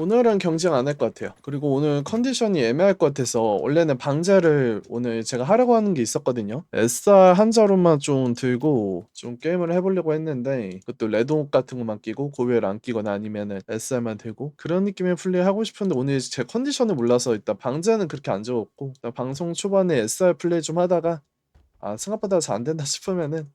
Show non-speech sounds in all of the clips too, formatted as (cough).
오늘은 경쟁 안 할 것 같아요. 그리고 오늘 컨디션이 애매할 것 같아서 원래는 방제를 오늘 제가 하려고 하는 게 있었거든요. SR 한 자루만 좀 들고 좀 게임을 해보려고 했는데 그것도 레드옷 같은 것만 끼고 고별 안 끼거나 아니면은 SR만 들고 그런 느낌의 플레이 하고 싶은데 오늘 제 컨디션을 몰라서 일단 방제는 그렇게 안 일단 방송 초반에 SR 플레이 좀 하다가 아 생각보다 잘 안 된다 싶으면은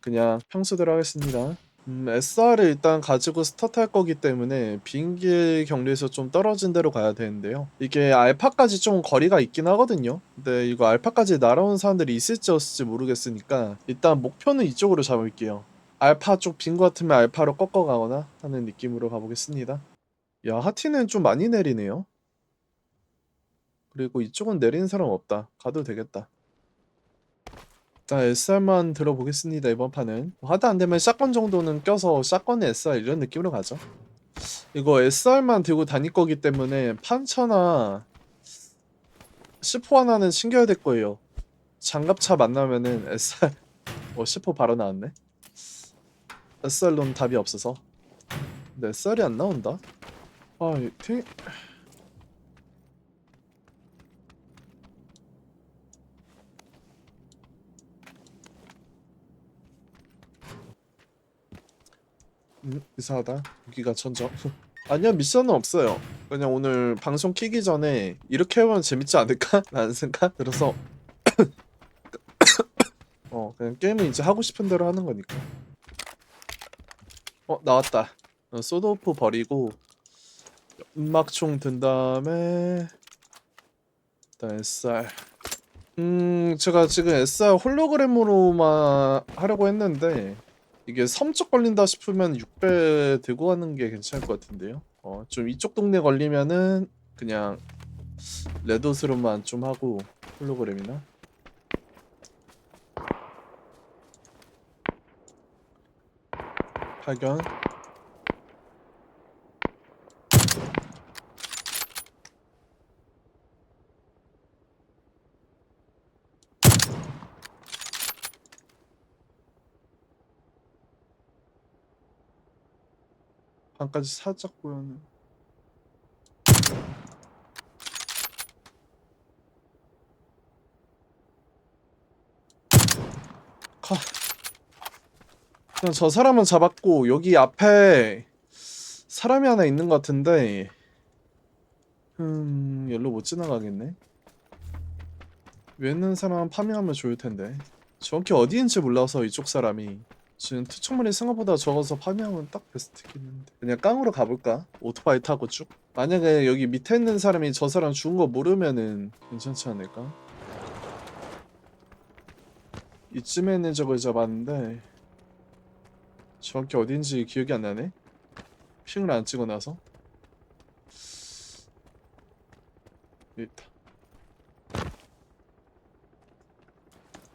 그냥 평소대로 하겠습니다. 음, SR을 일단 가지고 스타트 할 거기 때문에 비행기 경로에서 좀 떨어진 데로 가야 되는데요. 이게 알파까지 좀 거리가 있긴 하거든요. 근데 이거 알파까지 날아온 사람들이 있을지 없을지 모르겠으니까 일단 목표는 이쪽으로 잡을게요. 알파 쪽 빈 거 같으면 알파로 꺾어 가거나 하는 느낌으로 가보겠습니다. 야, 하티는 좀 많이 내리네요. 그리고 이쪽은 내리는 사람 없다. 가도 되겠다. 일단 SR만 들어보겠습니다 이번 판은. 하다 안되면 샷건 정도는 껴서 샷건에 SR 이런 느낌으로 가죠. 이거 SR만 들고 다닐 거기 때문에 판처나 C4 하나는 챙겨야 될 거예요. 장갑차 만나면은 SR (laughs) 어 C4 바로 나왔네. SR로는 답이 없어서. 근데 SR이 안 나온다? 아 이- 되 음, 이상하다. 여기가 천적. 아니요, 미션은 없어요. 그냥 오늘 방송 키기 전에 이렇게 해보면 재밌지 않을까? (laughs) 라는 생각 들어서 (coughs) 어, 그냥 게임은 이제 하고 싶은 대로 하는 거니까. 어, 나왔다. 어, 소드오프 버리고 음악총 든 다음에 일단 SR 음, 제가 지금 SR 홀로그램으로만 하려고 했는데 이게 섬쪽 걸린다 싶으면 6배 들고 가는 게 괜찮을 것 같은데요. 어, 좀 이쪽 동네 걸리면은 그냥 레드옷으로만 좀 하고 홀로그램이나 발견. 방까지 살짝 보여는. 가. 그냥 저 사람은 잡았고 여기 앞에 사람이 하나 있는 것 같은데 음 열로 못 지나가겠네 위에 있는 사람 파밍하면 좋을 텐데 정확히 어디인지 몰라서 이쪽 사람이 지금 투척물이 생각보다 적어서 파밍하면 딱 베스트겠는데 그냥 깡으로 가볼까? 오토바이 타고 쭉 만약에 여기 밑에 있는 사람이 저 사람 죽은 거 모르면은 괜찮지 않을까? 이쯤에 있는 적을 잡았는데 정확히 어딘지 기억이 안 나네. 핑을 안 찍어 놔서. 여기 있다.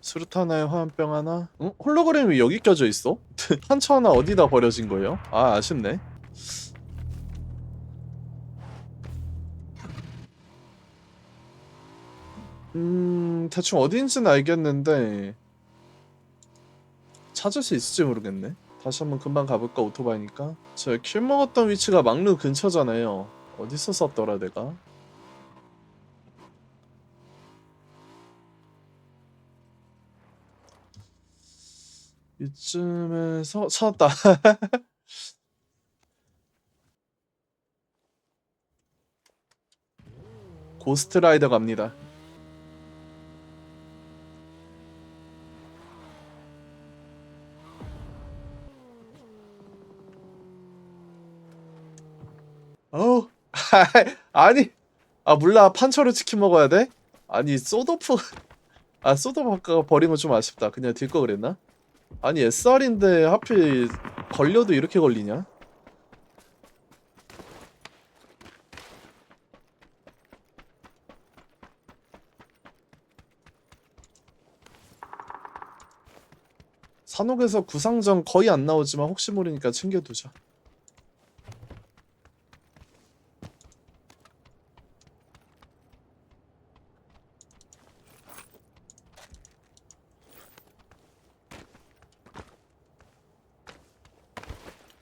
수류탄 하나에 화염병 하나. 응? 홀로그램이 여기 껴져 있어? (laughs) 한처 하나 어디다 버려진 거예요? 아 아쉽네. 음 대충 어딘지는 알겠는데 찾을 수 있을지 모르겠네. 다시 한번 금방 가볼까 오토바이니까. 저킬 먹었던 위치가 막루 근처잖아요. 어디서 쐈더라 내가? 이쯤에서 찾았다. (laughs) 고스트라이더 갑니다. 어우, (laughs) 아니, 아 몰라 판처로 치킨 먹어야 돼? 아니 소도프, (laughs) 아 소도프 아까 버린 거 좀 아쉽다. 그냥 딜거 그랬나? 아니 SR인데 하필 걸려도 이렇게 걸리냐? 산옥에서 구상전 거의 안 나오지만 혹시 모르니까 챙겨두자.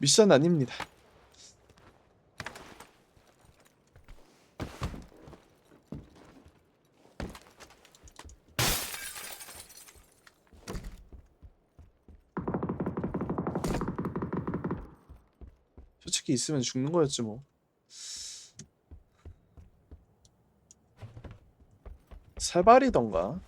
미션 아닙니다. 솔직히 있으면 죽는 거였지 뭐. 세발이던가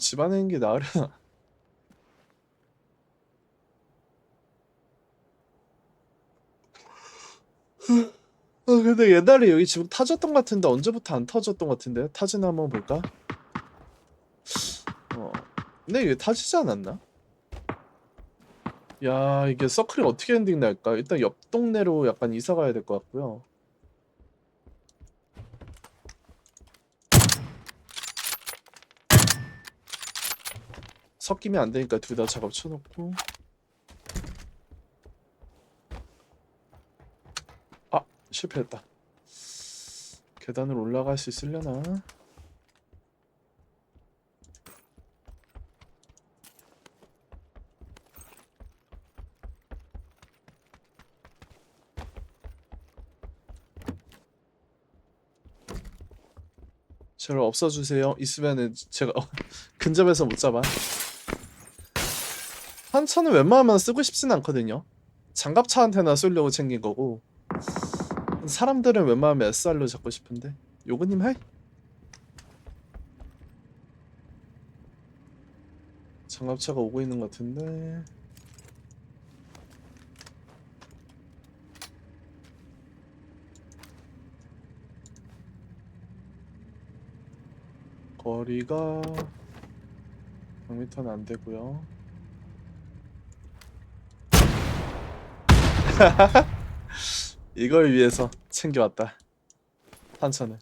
집안에 있는 게 나으려나? 아 (laughs) 근데 옛날에 여기 지금 타졌던 것 같은데 언제부터 안 터졌던 것 같은데 타지나 한번 볼까? 어 근데 이게 타지지 않았나? 야 이게 서클이 어떻게 엔딩 날까? 일단 옆 동네로 약간 이사 가야 될 것 같고요 섞이면 안 되니까 둘 다 작업 쳐놓고. 아 실패했다. 계단을 올라갈 수 있으려나? 저를 없어주세요. 있으면은 제가 (laughs) 근접해서 못 잡아 한천은 웬만하면 쓰고 싶진 않거든요. 장갑차한테나 쏘려고 챙긴 거고 사람들은 웬만하면 SR로 잡고 싶은데 요거님 해? 장갑차가 오고 있는 것 같은데 거리가 100m는 안 되고요. (laughs) 이걸 위해서 챙겨왔다. 한천을.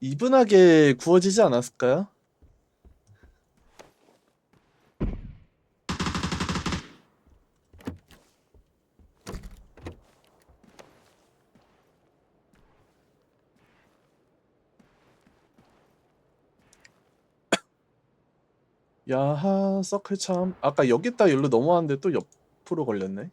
이분하게 구워지지 않았을까요? 야하 서클 참. 아까 여기 있다 여기로 넘어왔는데 또 옆으로 걸렸네.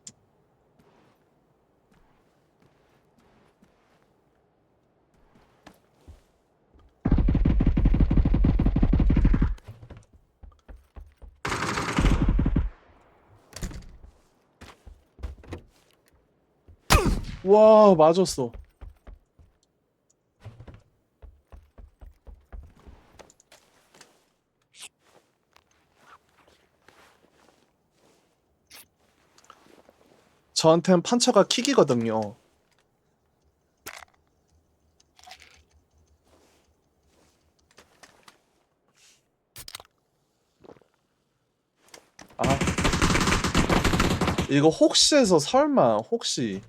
와 맞았어 저한텐 판처가 킥이거든요. 아. 이거 혹시해서 설마 혹시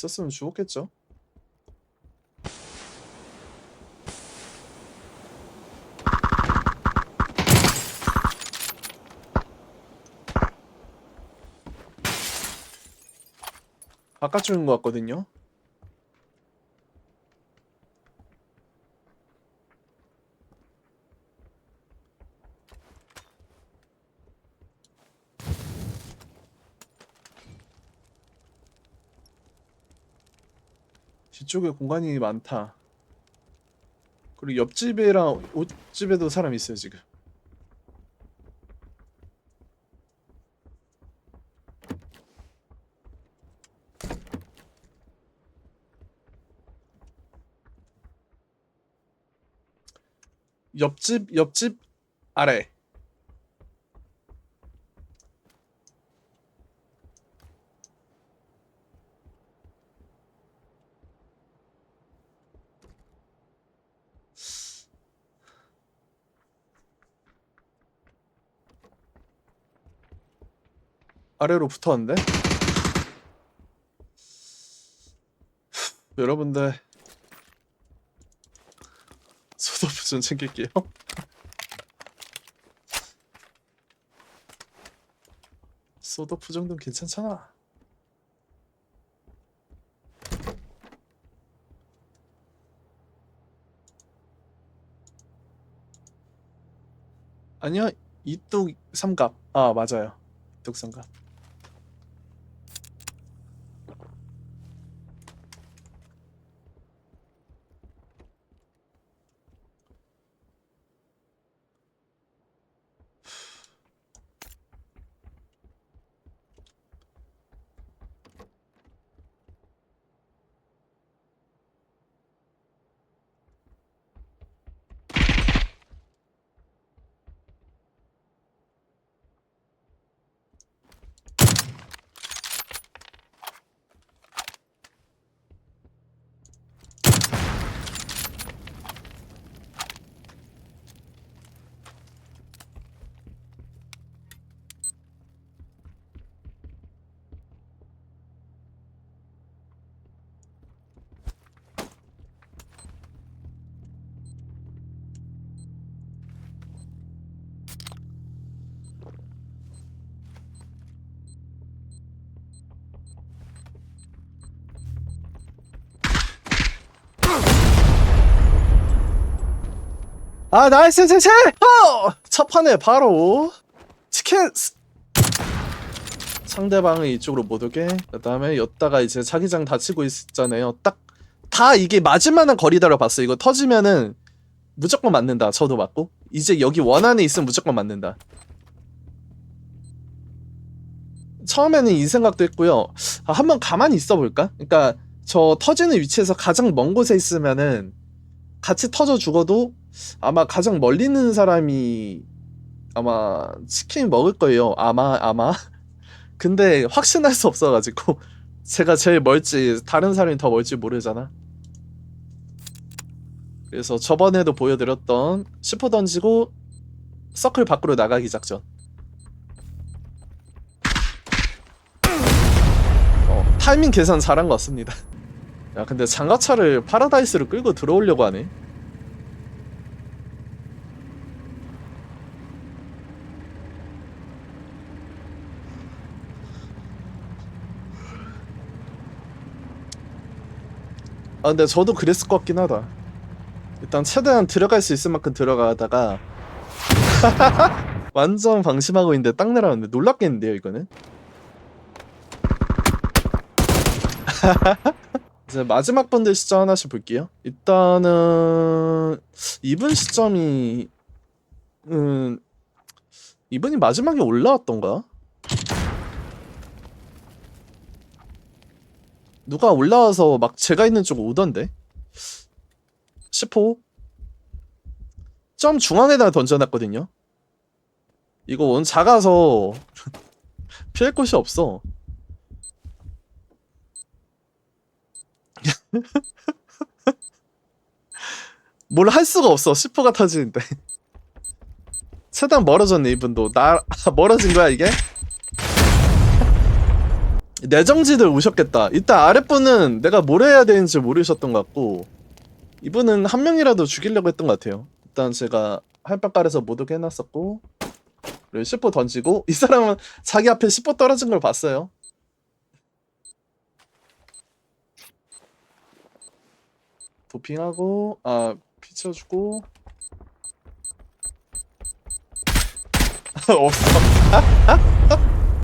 있었으면 죽었겠죠? 바깥쪽인 것 같거든요. 뒤쪽에 공간이 많다. 그리고 옆집이랑 옷집에도 사람 있어요 지금. 옆집 옆집 아래. 아래로 붙었는데? 여러분들 소도프 좀 챙길게요 소도프 정도는 괜찮잖아. 아니야 이뚝 삼갑. 아 맞아요. 이뚝 삼갑. 아 나이스 제제 어! 첫 판에 바로 치킨 스- 상대방을 이쪽으로 못 오게. 그 다음에 여다가 이제 자기장 다치고 있잖아요. 딱 다 이게 맞을만한 거리다로 봤어 이거 터지면은 무조건 맞는다. 저도 맞고. 이제 여기 원 안에 있으면 무조건 맞는다. 처음에는 이 생각도 했고요. 아, 한번 가만히 있어 볼까? 그러니까 저 터지는 위치에서 가장 먼 곳에 있으면은 같이 터져 죽어도 아마 가장 멀리 있는 사람이 아마 치킨 먹을 거예요. 아마 아마. (laughs) 근데 확신할 수 없어가지고 (laughs) 제가 제일 멀지 다른 사람이 더 멀지 모르잖아. 그래서 저번에도 보여드렸던 슈퍼 던지고 서클 밖으로 나가기 작전. 어, 타이밍 계산 잘한 것 같습니다. 야 근데 장갑차를 파라다이스로 끌고 들어오려고 하네. 아 근데 저도 그랬을 것 같긴 하다. 일단 최대한 들어갈 수 있을 만큼 들어가다가 (laughs) 완전 방심하고 있는데 딱 내려왔는데 놀랍겠는데요 이거는? (laughs) 이제 마지막 번들 시점 하나씩 볼게요. 일단은 이분 시점이 음 이분이 마지막에 올라왔던가? 누가 올라와서 막 제가 있는 쪽 오던데? 10호? 점 중앙에다가 던져놨거든요. 이거 원 작아서 (laughs) 피할 곳이 없어. (laughs) 뭘 할 수가 없어. 10호가 터지는데. (laughs) 최대한 멀어졌네 이분도. 나 멀어진 거야 이게? 내정지들 오셨겠다. 이따 아랫분은 내가 뭘 해야 되는지 모르셨던 것 같고 이분은 한 명이라도 죽이려고 했던 것 같아요. 일단 제가 할바깔에서 못 오게 해놨었고 그리고 10호 던지고 이 사람은 자기 앞에 10호 떨어진 걸 봤어요. 도핑하고 아 피쳐주고 (laughs) 없어.